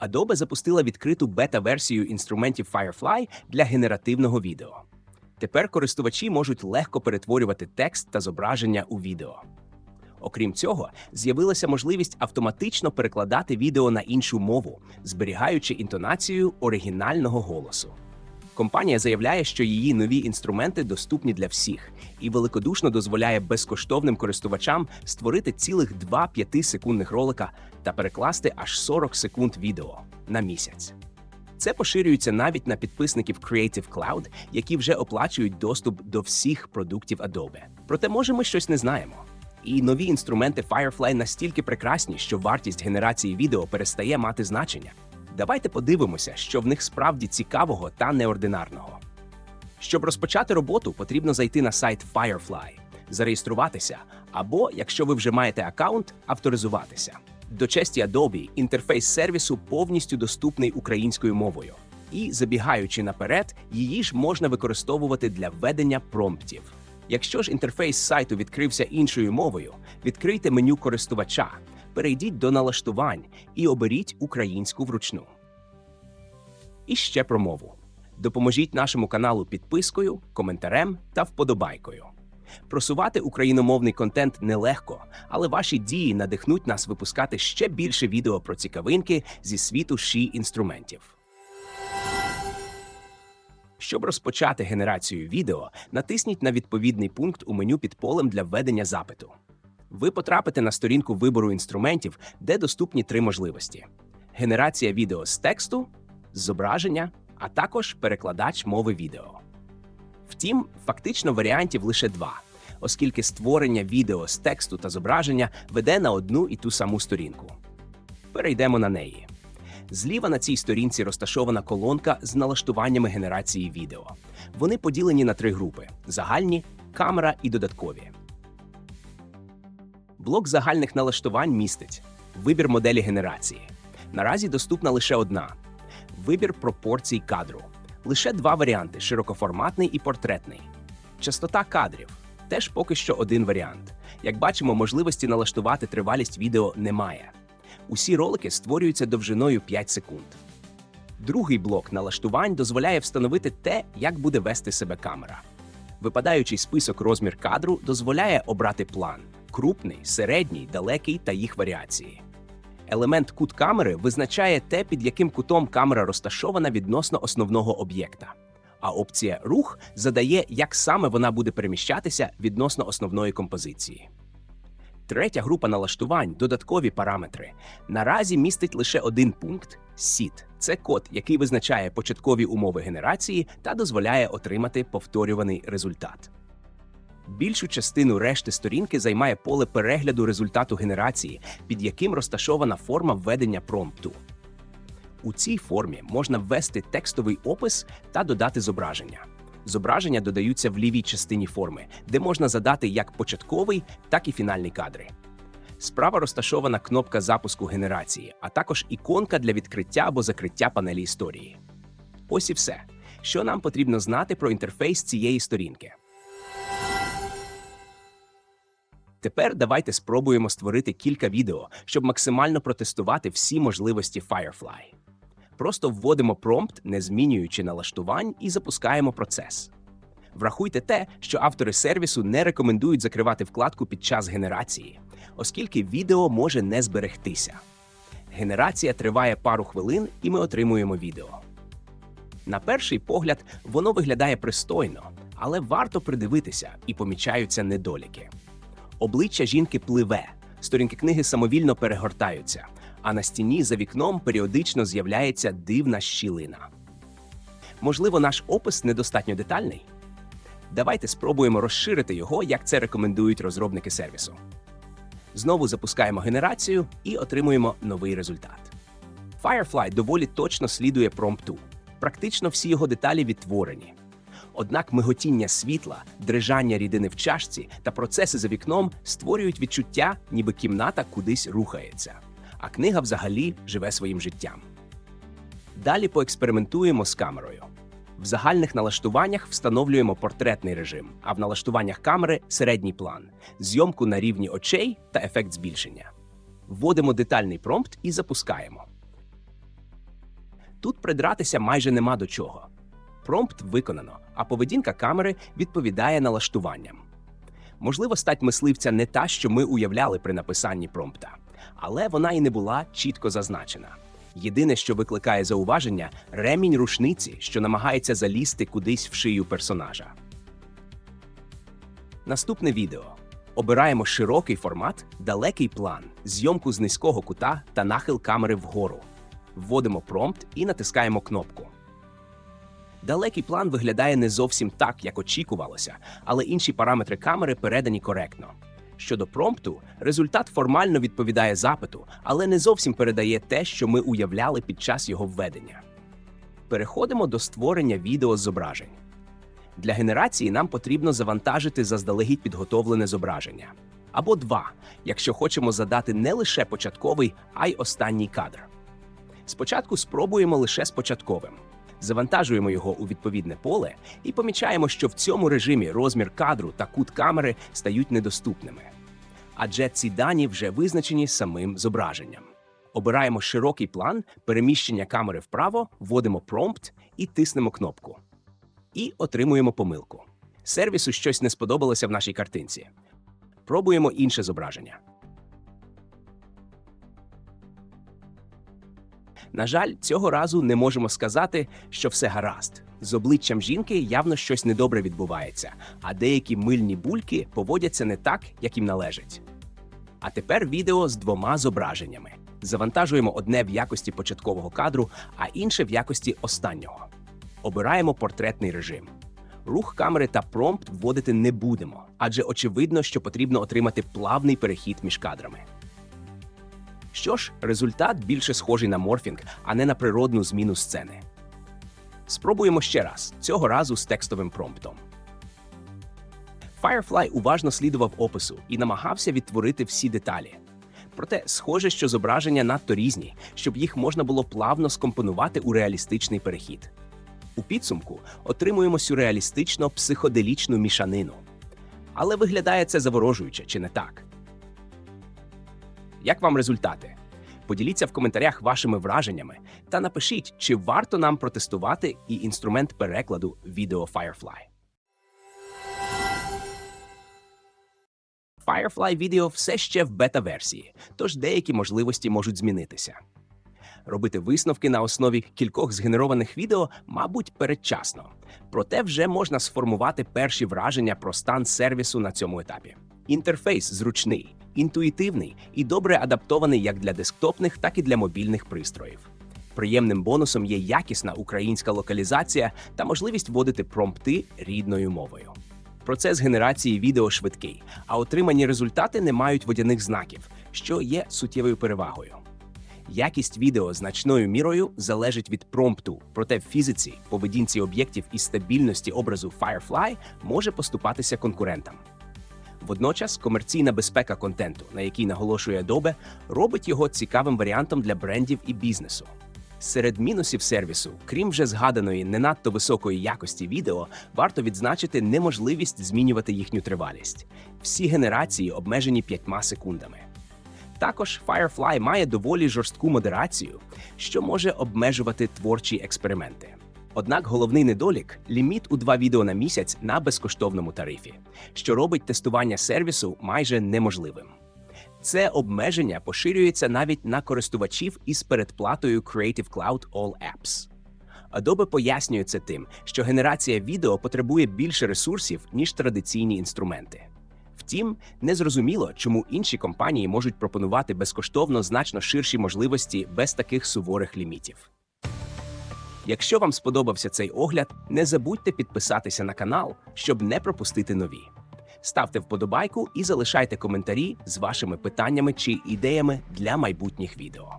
Adobe запустила відкриту бета-версію інструментів Firefly для генеративного відео. Тепер користувачі можуть легко перетворювати текст та зображення у відео. Окрім цього, з'явилася можливість автоматично перекладати відео на іншу мову, зберігаючи інтонацію оригінального голосу. Компанія заявляє, що її нові інструменти доступні для всіх і великодушно дозволяє безкоштовним користувачам створити цілих два 5-секундних ролика та перекласти аж 40 секунд відео на місяць. Це поширюється навіть на підписників Creative Cloud, які вже оплачують доступ до всіх продуктів Adobe. Проте, може, ми щось не знаємо. І нові інструменти Firefly настільки прекрасні, що вартість генерації відео перестає мати значення. Давайте подивимося, що в них справді цікавого та неординарного. Щоб розпочати роботу, потрібно зайти на сайт Firefly, зареєструватися, або, якщо ви вже маєте аккаунт, авторизуватися. До честі Adobe, інтерфейс сервісу повністю доступний українською мовою. І, забігаючи наперед, її ж можна використовувати для введення промптів. Якщо ж інтерфейс сайту відкрився іншою мовою, відкрийте меню користувача, перейдіть до налаштувань і оберіть українську вручну. І ще про мову. Допоможіть нашому каналу підпискою, коментарем та вподобайкою. Просувати україномовний контент нелегко, але ваші дії надихнуть нас випускати ще більше відео про цікавинки зі світу ші інструментів. Щоб розпочати генерацію відео, натисніть на відповідний пункт у меню під полем для введення запиту. Ви потрапите на сторінку вибору інструментів, де доступні три можливості: генерація відео з тексту, зображення, а також перекладач мови відео. Втім, фактично варіантів лише два, оскільки створення відео з тексту та зображення веде на одну і ту саму сторінку. Перейдемо на неї. Зліва на цій сторінці розташована колонка з налаштуваннями генерації відео. Вони поділені на три групи: загальні, камера і додаткові. Блок загальних налаштувань містить вибір моделі генерації. Наразі доступна лише одна: вибір пропорцій кадру. Лише два варіанти: широкоформатний і портретний. Частота кадрів теж поки що один варіант. Як бачимо, можливості налаштувати тривалість відео немає. Усі ролики створюються довжиною 5 секунд. Другий блок налаштувань дозволяє встановити те, як буде вести себе камера. Випадаючий список розмір кадру дозволяє обрати план крупний, середній, далекий та їх варіації. Елемент кут камери визначає те, під яким кутом камера розташована відносно основного об'єкта. А опція рух задає, як саме вона буде переміщатися відносно основної композиції. Третя група налаштувань додаткові параметри. Наразі містить лише один пункт SID. Це код, який визначає початкові умови генерації та дозволяє отримати повторюваний результат. Більшу частину решти сторінки займає поле перегляду результату генерації, під яким розташована форма введення промпту. У цій формі можна ввести текстовий опис та додати зображення. Зображення додаються в лівій частині форми, де можна задати як початковий, так і фінальний кадри. Справа розташована кнопка запуску генерації, а також іконка для відкриття або закриття панелі історії. Ось і все, що нам потрібно знати про інтерфейс цієї сторінки. Тепер давайте спробуємо створити кілька відео, щоб максимально протестувати всі можливості Firefly. Просто вводимо промпт, не змінюючи налаштувань, і запускаємо процес. Врахуйте те, що автори сервісу не рекомендують закривати вкладку під час генерації, оскільки відео може не зберегтися. Генерація триває пару хвилин, і ми отримуємо відео. На перший погляд, воно виглядає пристойно, але варто придивитися і помічаються недоліки. Обличчя жінки пливе, сторінки книги самовільно перегортаються, а на стіні за вікном періодично з'являється дивна щілина. Можливо, наш опис недостатньо детальний? Давайте спробуємо розширити його, як це рекомендують розробники сервісу. Знову запускаємо генерацію і отримуємо новий результат. Firefly доволі точно слідує промпту. Практично всі його деталі відтворені. Однак миготіння світла, дрижання рідини в чашці та процеси за вікном створюють відчуття, ніби кімната кудись рухається, а книга взагалі живе своїм життям. Далі поекспериментуємо з камерою. В загальних налаштуваннях встановлюємо портретний режим, а в налаштуваннях камери середній план, зйомку на рівні очей та ефект збільшення. Вводимо детальний промпт і запускаємо. Тут придратися майже нема до чого. Промпт виконано, а поведінка камери відповідає налаштуванням. Можливо, стать мисливця не та, що ми уявляли при написанні промпта, але вона і не була чітко зазначена. Єдине, що викликає зауваження, ремінь рушниці, що намагається залізти кудись в шию персонажа. Наступне відео. Обираємо широкий формат, далекий план, зйомку з низького кута та нахил камери вгору. Вводимо промпт і натискаємо кнопку. Далекий план виглядає не зовсім так, як очікувалося, але інші параметри камери передані коректно. Щодо промпту, результат формально відповідає запиту, але не зовсім передає те, що ми уявляли під час його введення. Переходимо до створення відео зображень. Для генерації нам потрібно завантажити заздалегідь підготовлене зображення. Або два, якщо хочемо задати не лише початковий, а й останній кадр. Спочатку спробуємо лише з початковим. Завантажуємо його у відповідне поле і помічаємо, що в цьому режимі розмір кадру та кут камери стають недоступними. Адже ці дані вже визначені самим зображенням. Обираємо широкий план, переміщення камери вправо, вводимо промпт і тиснемо кнопку. І отримуємо помилку. Сервісу щось не сподобалося в нашій картинці. Пробуємо інше зображення. На жаль, цього разу не можемо сказати, що все гаразд. З обличчям жінки явно щось недобре відбувається, а деякі мильні бульки поводяться не так, як їм належить. А тепер відео з двома зображеннями. Завантажуємо одне в якості початкового кадру, а інше в якості останнього. Обираємо портретний режим. Рух камери та промпт вводити не будемо, адже очевидно, що потрібно отримати плавний перехід між кадрами. Що ж, результат більше схожий на морфінг, а не на природну зміну сцени. Спробуємо ще раз, цього разу з текстовим промптом. Firefly уважно слідував опису і намагався відтворити всі деталі. Проте, схоже, що зображення надто різні, щоб їх можна було плавно скомпонувати у реалістичний перехід. У підсумку отримуємо сюрреалістично психоделічну мішанину. Але виглядає це заворожуюче, чи не так? Як вам результати? Поділіться в коментарях вашими враженнями та напишіть, чи варто нам протестувати і інструмент перекладу відео Firefly. Firefly відео все ще в бета-версії, тож деякі можливості можуть змінитися. Робити висновки на основі кількох згенерованих відео, мабуть, передчасно. Проте вже можна сформувати перші враження про стан сервісу на цьому етапі. Інтерфейс зручний, інтуїтивний і добре адаптований як для десктопних, так і для мобільних пристроїв. Приємним бонусом є якісна українська локалізація та можливість вводити промпти рідною мовою. Процес генерації відео швидкий, а отримані результати не мають водяних знаків, що є суттєвою перевагою. Якість відео значною мірою залежить від промпту, проте в фізиці, поведінці об'єктів і стабільності образу Firefly може поступатися конкурентам. Водночас комерційна безпека контенту, на який наголошує Adobe, робить його цікавим варіантом для брендів і бізнесу. Серед мінусів сервісу, крім вже згаданої не надто високої якості відео, варто відзначити неможливість змінювати їхню тривалість. Всі генерації обмежені 5 секундами. Також Firefly має доволі жорстку модерацію, що може обмежувати творчі експерименти. Однак головний недолік ліміт у два відео на місяць на безкоштовному тарифі, що робить тестування сервісу майже неможливим. Це обмеження поширюється навіть на користувачів із передплатою Creative Cloud All Apps. Adobe пояснює це тим, що генерація відео потребує більше ресурсів, ніж традиційні інструменти. Втім, незрозуміло, чому інші компанії можуть пропонувати безкоштовно значно ширші можливості без таких суворих лімітів. Якщо вам сподобався цей огляд, не забудьте підписатися на канал, щоб не пропустити нові. Ставте вподобайку і залишайте коментарі з вашими питаннями чи ідеями для майбутніх відео.